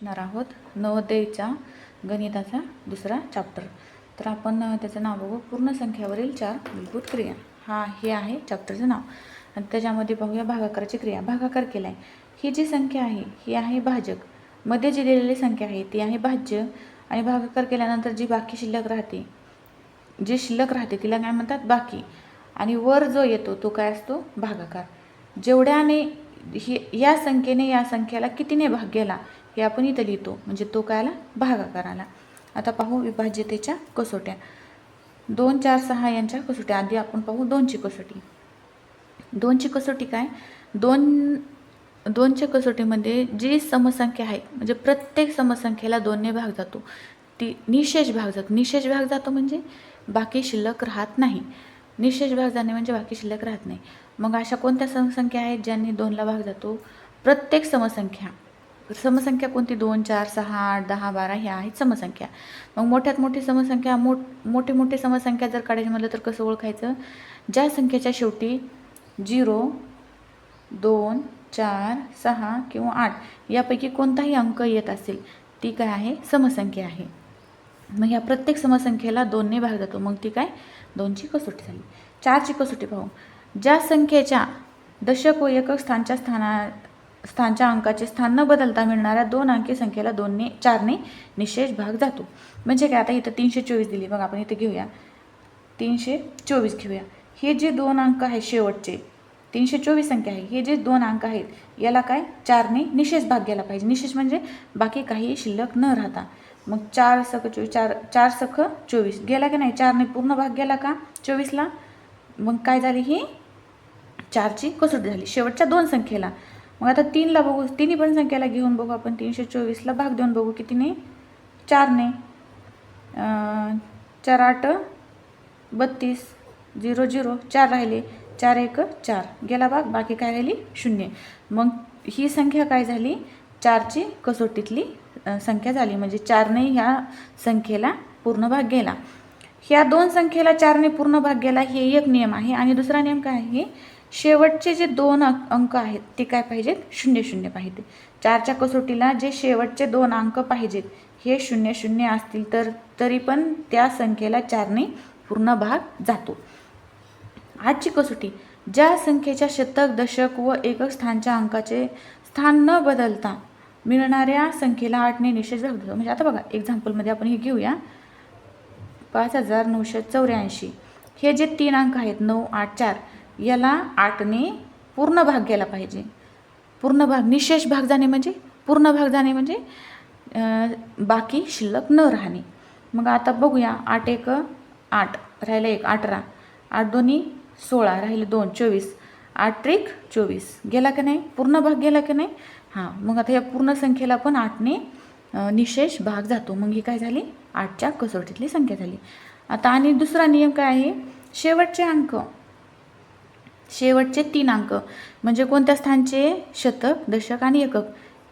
शिकणार आहोत. नवोदयचा गणिताचा दुसरा चॅप्टर तर आपण त्याचं नाव बघू. पूर्ण संख्यावरील चार मूलभूत क्रिया. हा हे आहे चॅप्टरचं नाव. आणि त्याच्यामध्ये पाहूया भागाकाराची क्रिया. भागाकार केला आहे ही जी संख्या आहे ही आहे भाजक. मध्ये जी दिलेली संख्या आहे ती आहे भाज्य. आणि भागाकार केल्यानंतर जी बाकी शिल्लक राहते जी शिल्लक राहते तिला काय म्हणतात? बाकी. आणि वर जो येतो तो काय असतो? भागाकार. जेवढ्याने ही या संख्येने या संख्येला कितीने भाग गेला? हे आपण इथं लिहितो. म्हणजे तो काय आला? भागाकार आला. आता पाहू विभाज्यतेच्या कसोट्या. दोन चार सहा यांच्या कसोट्या. आधी आपण पाहू दोनची कसोटी. दोनची कसोटी काय? दोन दोनच्या कसोटीमध्ये जी समसंख्या आहे म्हणजे प्रत्येक समसंख्येला दोनने भाग जातो. ती निशेष भाग जातो. निशेष भाग जातो म्हणजे बाकी शिल्लक राहत नाही. निशेष भाग जाणे म्हणजे बाकी शिल्लक राहत नाही. मग अशा कोणत्या समसंख्या आहेत ज्यांनी दोनला भाग जातो? प्रत्येक समसंख्या. समसंख्या कोणती? दोन चार सहा आठ दहा बारा ह्या आहेत समसंख्या. मग मोठ्यात मोठी समसंख्या मोठ मोठी मोठी समसंख्या जर काढायची म्हटलं तर कसं ओळखायचं? ज्या संख्येच्या शेवटी झिरो दोन चार सहा किंवा आठ यापैकी कोणताही अंक येत असेल ती काय आहे? समसंख्या आहे. मग ह्या प्रत्येक समसंख्येला दोनने भाग जातो. मग ती काय? दोनची कसोटी झाली. चारची कसोटी पाहू. ज्या संख्येच्या दशक व एकक स्थानच्या स्थाना स्थानच्या अंकाचे स्थान न बदलता मिळणाऱ्या दोन अंकी संख्येला दोनने चारने निशेष भाग जातो. म्हणजे काय? आता इथं तीनशे चोवीस दिली. मग आपण इथे घेऊया. तीनशे चोवीस घेऊया. हे जे दोन अंक आहेत शेवटचे तीनशे चोवीस संख्या आहे हे जे दोन अंक आहेत याला काय? चारने निशेष भाग घ्यायला पाहिजे. निशेष म्हणजे बाकी काही शिल्लक न राहता. मग चार सख चोवीस चार चार सख चोवीस. गेला की नाही? चारने पूर्ण भाग गेला का? चोवीसला. मग काय झाली ही? चारची कसोटी झाली. शेवटच्या दोन संख्येला. मग आता तीनला बघू तिन्ही पण संख्येला घेऊन बघू आपण. तीनशे चोवीसला भाग देऊन बघू कितीने चारने. चार आठ बत्तीस झिरो झिरो चार राहिले. चार एक चार. गेला भाग बाकी काय राहिली? शून्य. मग ही संख्या काय झाली? चारची कसोटीतली संख्या झाली. म्हणजे चारने ह्या संख्येला पूर्ण भाग गेला. ह्या दोन संख्येला चारने पूर्ण भाग गेला हे एक नियम आहे. आणि दुसरा नियम काय आहे? शेवटचे जे दोन अंक अंक आहेत ते काय पाहिजेत? शून्य शून्य पाहिजे. चारच्या कसोटीला जे शेवटचे दोन अंक पाहिजेत हे शून्य शून्य असतील तर तरी पण त्या संख्येला चारने पूर्ण भाग जातो. आजची कसोटी ज्या संख्येच्या शतक दशक व एकक स्थानच्या अंकाचे स्थान न बदलता मिळणाऱ्या संख्येला आठने निषेध भाग म्हणजे आता बघा एक्झाम्पलमध्ये आपण हे घेऊया. पाच हजार नऊशे चौऱ्याऐंशी. हे जे तीन अंक आहेत नऊ आठ चार याला आठने पूर्ण भाग गेला पाहिजे. पूर्ण भाग निशेष भाग जाणे म्हणजे? पूर्ण भाग जाणे म्हणजे बाकी शिल्लक न राहणे. मग आता बघूया आठ एक आठ राहिलं एक अठरा. आठ दोन्ही सोळा राहिले दोन चोवीस. आठ त्रिक चोवीस. गेला की नाही? पूर्ण भाग गेला की नाही? हां मग आता या पूर्ण संख्येला पण आठने निशेष भाग जातो. मग ही काय झाली? आठच्या कसोटीतली संख्या झाली. आता आणि दुसरा नियम काय आहे? शेवटचे अंक. शेवटचे तीन अंक. म्हणजे कोणत्या स्थानचे? शतक दशक आणि एकक.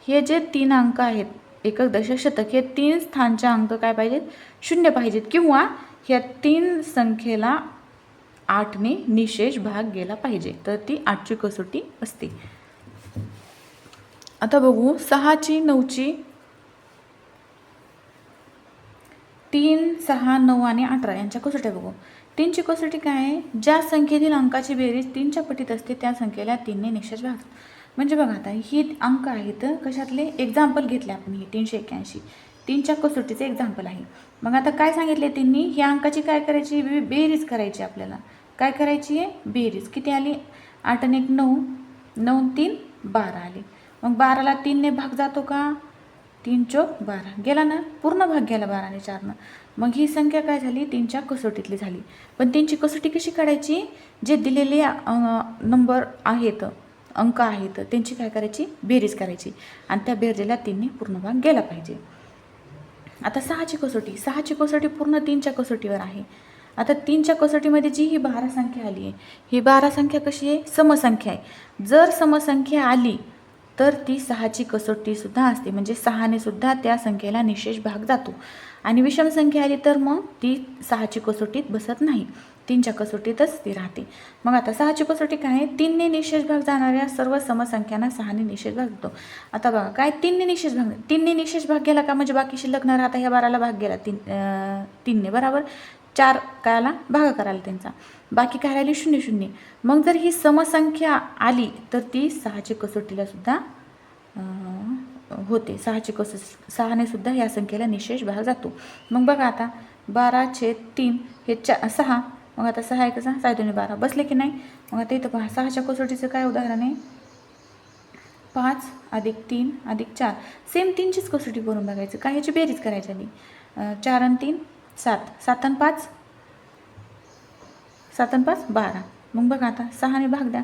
हे जे तीन अंक आहेत एकक दशक शतक हे तीन स्थानचे अंक काय पाहिजेत? शून्य पाहिजेत. किंवा ह्या तीन संख्येला आठने निशेष भाग गेला पाहिजे. तर ती आठची कसोटी असते. आता बघू सहाची नऊची. तीन सहा नऊ आणि अठरा यांच्या कसोट्या बघू. तीनची कसोटी काय आहे? ज्या संख्येतील अंकाची बेरीज तीनच्या पटीत असते त्या संख्येला तीनने निश्चित भाग म्हणजे बघा आता ही अंक आहेत कशातले? एक्झाम्पल घेतले आपण हे तीनशे एक्क्याऐंशी. तीनच्या कसोटीचे एक्झाम्पल आहे. मग आता काय सांगितले त्यांनी? ह्या अंकाची काय करायची? बेरीज करायची आपल्याला. काय करायची आहे? बेरीज. किती आली? आठ आणि एक नऊ. नऊ तीन बारा आली. मग बाराला तीनने भाग जातो का? तीन चौक बारा. गेला ना? पूर्ण भाग गेला बाराने चारनं मग ही संख्या काय झाली? तीनच्या कसोटीतली झाली. पण तीनची कसोटी कशी काढायची? जे दिलेले नंबर आहेत अंक आहेत त्यांची काय करायची? बेरीज करायची. आणि त्या बेरजेला तीनने पूर्ण भाग गेला पाहिजे. आता सहाची कसोटी. सहाची कसोटी पूर्ण तीनच्या कसोटीवर आहे. आता तीनच्या कसोटीमध्ये जी ही बारा संख्या आली आहे ही बारा संख्या कशी आहे? समसंख्या आहे. जर समसंख्या आली तर ती सहाची कसोटीसुद्धा असते. म्हणजे सहाने सुद्धा त्या संख्येला निशेष भाग जातो. आणि विषम संख्या आली तर मग ती सहाची कसोटीत बसत नाही. तीनच्या कसोटीतच ती राहते. मग आता सहाची कसोटी काय आहे? तीनने निशेष भाग जाणाऱ्या सर्व समसंख्यांना सहाने निशेष भाग देतो आता बघा काय तीनने निशेष भाग? तीनने निशेष भाग गेला का? म्हणजे बाकी शिल्लक न राहता ह्या बाराला भाग गेला. तीन तीनने बरोबर? चार कायला भाग करायला त्यांचा. बाकी काय राहिली शून्य शून्य. मग जर ही समसंख्या आली तर ती सहाची कसोटीला सुद्धा होते. सहाची कसोटी सहाने सुद्धा या संख्येला निशेष भाग जातो. मग बघा आता बारा छेद तीन हे चा सहा. मग आता सहा आहे कसा साय दोन्ही बारा. बसले की नाही? मग आता इथं पहा सहाच्या कसोटीचं काय उदाहरण आहे? पाच अधिक तीन अधिक चार. सेम तीनचीच कसोटी करून बघायचं. काय ह्याची बेरीज करायची आधी? चार आणि तीन सात. सात आणि पाच? सात आणि पाच? बारा. मग बघा आता सहाने भाग द्या.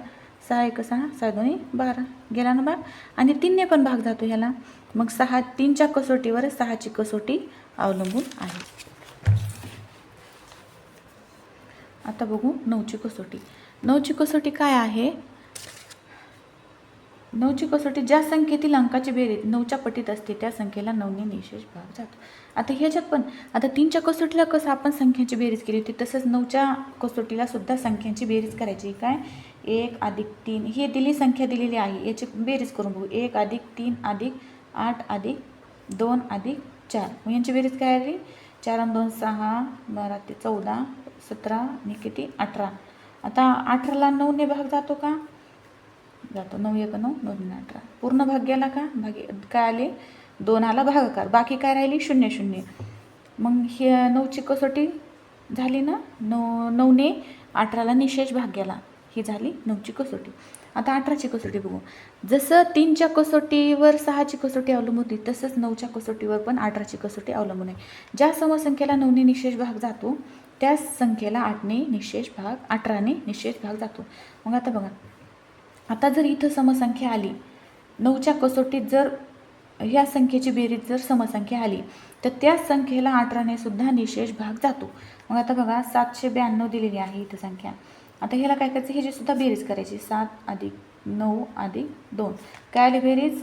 सहा एक सहा सहा दोन्ही बारा. गेला ना भाग? आणि तीनने पण भाग जातो ह्याला. मग सहा तीनच्या कसोटीवर सहाची कसोटी अवलंबून आहे. आता बघू नऊची कसोटी. नऊची कसोटी काय आहे? नऊची कसोटी ज्या संख्येतील अंकाची बेरीज नऊच्या पटीत असते त्या संख्येला नऊने निशेष भाग जातो. आता ह्याच्यात पण आता तीनच्या कसोटीला कसं आपण संख्यांची बेरीज केली होती तसंच नऊच्या कसोटीला सुद्धा संख्यांची बेरीज करायची. काय? एक अधिक तीन. ही दिली संख्या दिलेली आहे. याची बेरीज करून बघू. एक अधिक तीन अधिक आठ अधिक दोन अधिक चार. मग यांची बेरीज काय आली? चार आणि दोन सहा बारा ते चौदा सतरा आणि किती? अठरा. आता अठराला नऊने भाग जातो का? जातो. नऊ एक नऊ दोन अठरा. पूर्ण भाग गेला का? भागी काय आले? दोन आला भागाकार. बाकी काय राहिली? शून्य शून्य. मग हे नऊची कसोटी झाली ना? नऊ नऊने अठराला निशेष भाग गेला. ही झाली नऊची कसोटी. आता अठराची कसोटी बघू. जसं तीनच्या कसोटीवर सहाची कसोटी अवलंबून होती तसंच नऊच्या कसोटीवर पण अठराची कसोटी अवलंबून आहे. ज्या समसंख्येला नऊने निशेष भाग जातो त्या संख्येला आठने निशेष भाग अठराने निशेष भाग जातो. मग आता बघा. आता जर इथं समसंख्या आली नऊच्या कसोटीत जर ह्या संख्येची बेरीज जर समसंख्या आली तर त्या संख्येला अठराने सुद्धा निशेष भाग जातो. मग आता बघा सातशे ब्याण्णव दिलेली आहे इथं संख्या. आता ह्याला काय करायचं? ह्याची सुद्धा बेरीज करायची. सात अधिक नऊ अधिक दोन. काय आली बेरीज?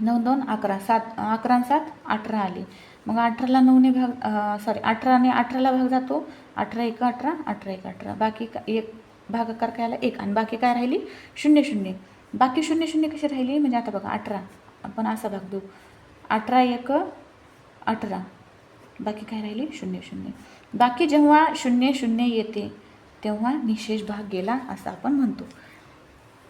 नऊ दोन अकरा. सात अकरा सात अठरा आली. मग अठराला नऊने भाग सॉरी अठराने अठराला भाग जातो. अठरा एक अठरा अठरा एक अठरा. बाकी का एक भागाकार काय आला एक आणि बाकी काय राहिली? शून्य शून्य. बाकी शून्य शून्य कशी राहिली? म्हणजे आता बघा अठरा. आपण असा भाग देऊ. अठरा एक अठरा. बाकी काय राहिली? शून्य शून्य. बाकी जेव्हा शून्य शून्य येते तेव्हा निशेष भाग गेला असं आपण म्हणतो.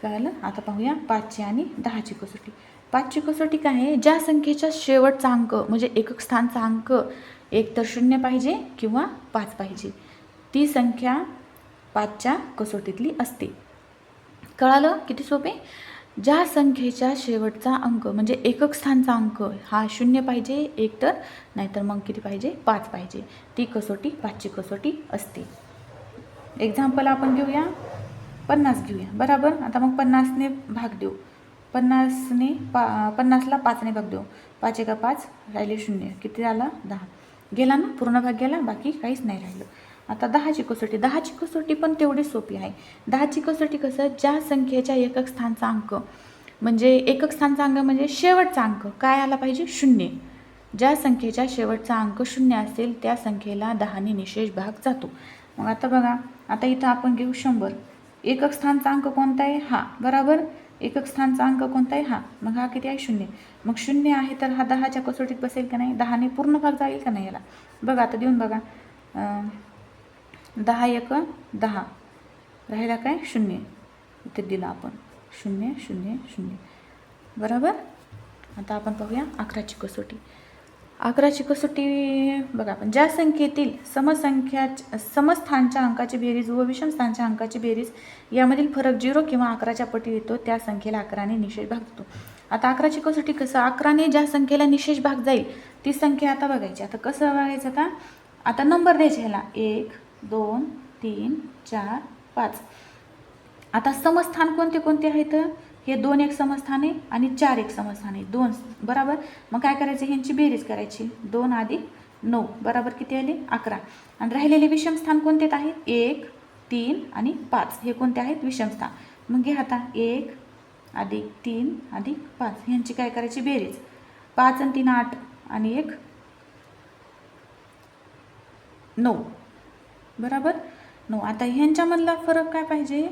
कळलं? आता पाहूया पाचची आणि दहाची कसोटी. पाचची कसोटी काय आहे? ज्या संख्येचा शेवटचा अंक म्हणजे एकक स्थानचा अंक एक तर शून्य पाहिजे किंवा पाच पाहिजे. ती संख्या पाचच्या कसोटीतली असते. कळालं? किती सोपे? ज्या संख्येच्या शेवटचा अंक म्हणजे एकक स्थानचा अंक हा शून्य पाहिजे एक तर नाहीतर मग किती पाहिजे? पाच पाहिजे. ती कसोटी पाचची कसोटी असते. एक्झाम्पल आपण घेऊया. पन्नास घेऊया. बरोबर? आता मग पन्नासने भाग देऊ. पन्नासने पा पन्नासला पाचने भाग देऊ. पाच एका पाच राहिले शून्य. किती झाला? दहा. गेला ना? पूर्ण भाग गेला? बाकी काहीच नाही राहिलं. आता दहाची कसोटी. दहाची कसोटी पण तेवढी सोपी आहे. दहाची कसोटी कसं? ज्या संख्येच्या एकक स्थानचा अंक. म्हणजे एकक स्थानचा अंक म्हणजे शेवटचा अंक. काय आला पाहिजे? शून्य. ज्या संख्येच्या शेवटचा अंक शून्य असेल त्या संख्येला दहाने निशेष भाग जातो. मग आता बघा आता इथं आपण घेऊ शंभर. एकक स्थानचा अंक कोणता आहे? हा. बरोबर? एकक स्थानचा अंक कोणता आहे? हा. मग हा किती आहे? शून्य. मग शून्य आहे तर हा दहाच्या कसोटीत बसेल का नाही? दहाने पूर्ण भाग जाईल का नाही याला? बघा आता देऊन बघा. दहा एक दहा. राहिला काय? शून्य. इथे दिला आपण. शून्य शून्य शून्य. बरोबर? आता आपण पाहूया अकराची कसोटी. अकराची कसोटी बघा आपण. ज्या संख्येतील समसंख्या समस्थानच्या अंकाची बेरीज व विषम स्थानच्या अंकाची बेरीज यामधील फरक झिरो किंवा अकराच्या पटी येतो त्या संख्येला अकराने निशेष भाग देतो आता अकराची कसोटी कसं? अकराने ज्या संख्येला निशेष भाग जाईल ती संख्या आता बघायची. आता कसं बघायचं आता? आता नंबर द्यायचे ह्याला. एक दोन तीन चार पाच. आता समस्थान कोणते कोणते आहेत? हे दोन एक समस्थाने आहे आणि चार एक समस्थाने. आहे दोन बरोबर? मग काय करायचं? ह्यांची बेरीज करायची. दोन अधिक नऊ. बरोबर किती आले? अकरा. आणि राहिलेले विषमस्थान कोणते आहेत? एक तीन आणि पाच. हे कोणते आहेत? विषमस्थान मग घे आता. एक अधिक तीन अधिक पाच. ह्यांची काय करायची? बेरीज. पाच आणि तीन आठ आणि एक नऊ. बरोबर? नऊ. आता ह्यांच्यामधला फरक काय पाहिजे?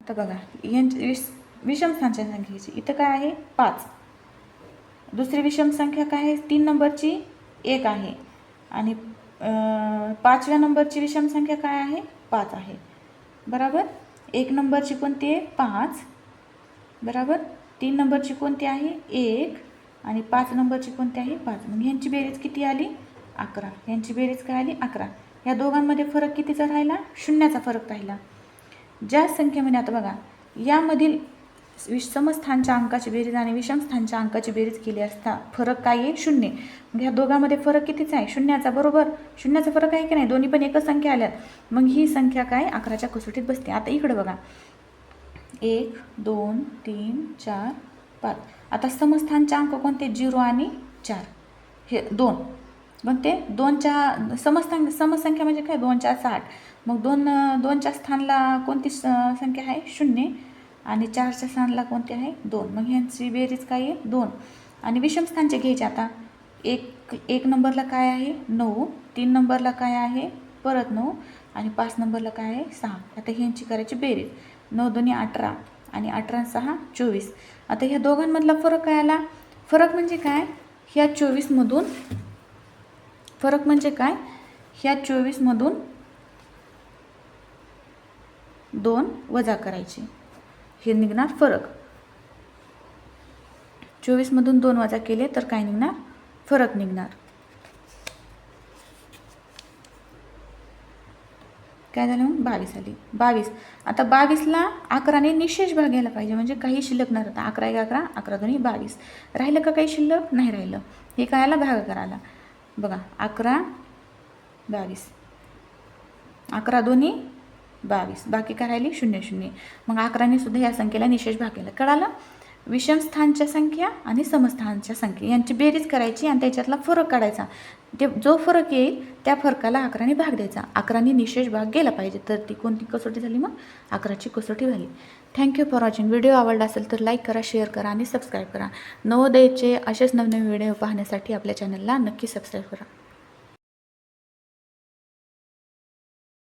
आता बघा यांची विष विषम संख्या संख्येची इथं काय आहे? पाच. दुसरी विषम संख्या काय आहे? तीन नंबरची एक आहे. आणि पाचव्या नंबरची विषम संख्या काय आहे? पाच आहे. बरोबर? एक नंबरची कोणती आहे? पाच. बरोबर? तीन नंबरची कोणती आहे? एक. आणि पाच नंबरची कोणती आहे? पाच. मग ह्यांची बेरीज किती आली? अकरा. ह्यांची बेरीज काय आली? अकरा. ह्या दोघांमध्ये फरक कितीचा राहिला? शून्याचा फरक राहिला. ज्या संख्येमध्ये आता बघा यामधील विषमस्थानच्या अंकाची बेरीज आणि विषमस्थानच्या अंकाची बेरीज केली असता फरक काय आहे शून्य. मग ह्या दोघांमध्ये फरक कितीचा आहे? शून्याचा. बरोबर? शून्याचा फरक आहे की नाही? दोन्ही पण एकच संख्या आल्यात. मग ही संख्या काय? अकराच्या कसोटीत बसते. आता इकडे बघा. एक दोन तीन चार पाच. आता समस्थानचे अंक कोणते? झिरो आणि चार. हे दोन. कोणते दोनच्या समस्थान समसंख्या म्हणजे काय? दोन चार साठ. मग दोन दोनच्या स्थानला कोणती स- संख्या आहे? शून्य. आणि चारच्या स्थानला कोणती आहे? दोन. मग ह्यांची बेरीज काय आहे? दोन. आणि विषम स्थानचे घ्यायचे आता. एक एक नंबरला काय आहे? नऊ. तीन नंबरला काय आहे? परत नऊ. आणि पाच नंबरला काय आहे? सहा. आता ह्यांची करायची बेरीज. नऊ दोन्ही अठरा आणि अठरा सहा चोवीस. आता ह्या दोघांमधला फरक काय आला? फरक म्हणजे काय? ह्या चोवीसमधून फरक म्हणजे काय? ह्या चोवीसमधून दोन वजा करायचे. हे निघणार फरक. चोवीसमधून दोन वजा केले तर काय निघणार? फरक निघणार. काय झालं मग बावीस आली. बावीस. आता बावीसला अकराने निशेष भाग घ्यायला पाहिजे. म्हणजे काही शिल्लक नाही राहता अकरा एक अकरा अकरा दोन्ही बावीस. राहिलं का काही शिल्लक? नाही राहिलं. हे करायला भाग करायला. बघा अकरा बावीस. अकरा दोन्ही बावीस. बाकी काय राहिली? शून्य शून्य. मग अकराने सुद्धा या संख्येला निशेष भाग केला. कळालं? विषमस्थानच्या संख्या आणि समस्थानच्या संख्या यांची बेरीज करायची आणि त्याच्यातला फरक काढायचा. ते जो फरक येईल त्या फरकाला अकराने भाग द्यायचा. अकराने निशेष भाग गेला पाहिजे. तर ती कोणती कसोटी झाली मग? अकराची कसोटी झाली. थँक्यू फॉर वॉचिंग व्हिडिओ आवडला असेल तर लाईक करा शेअर करा आणि सबस्क्राईब करा. नवोदयचे असेच नवनवीन व्हिडिओ पाहण्यासाठी आपल्या चॅनलला नक्की सबस्क्राईब करा.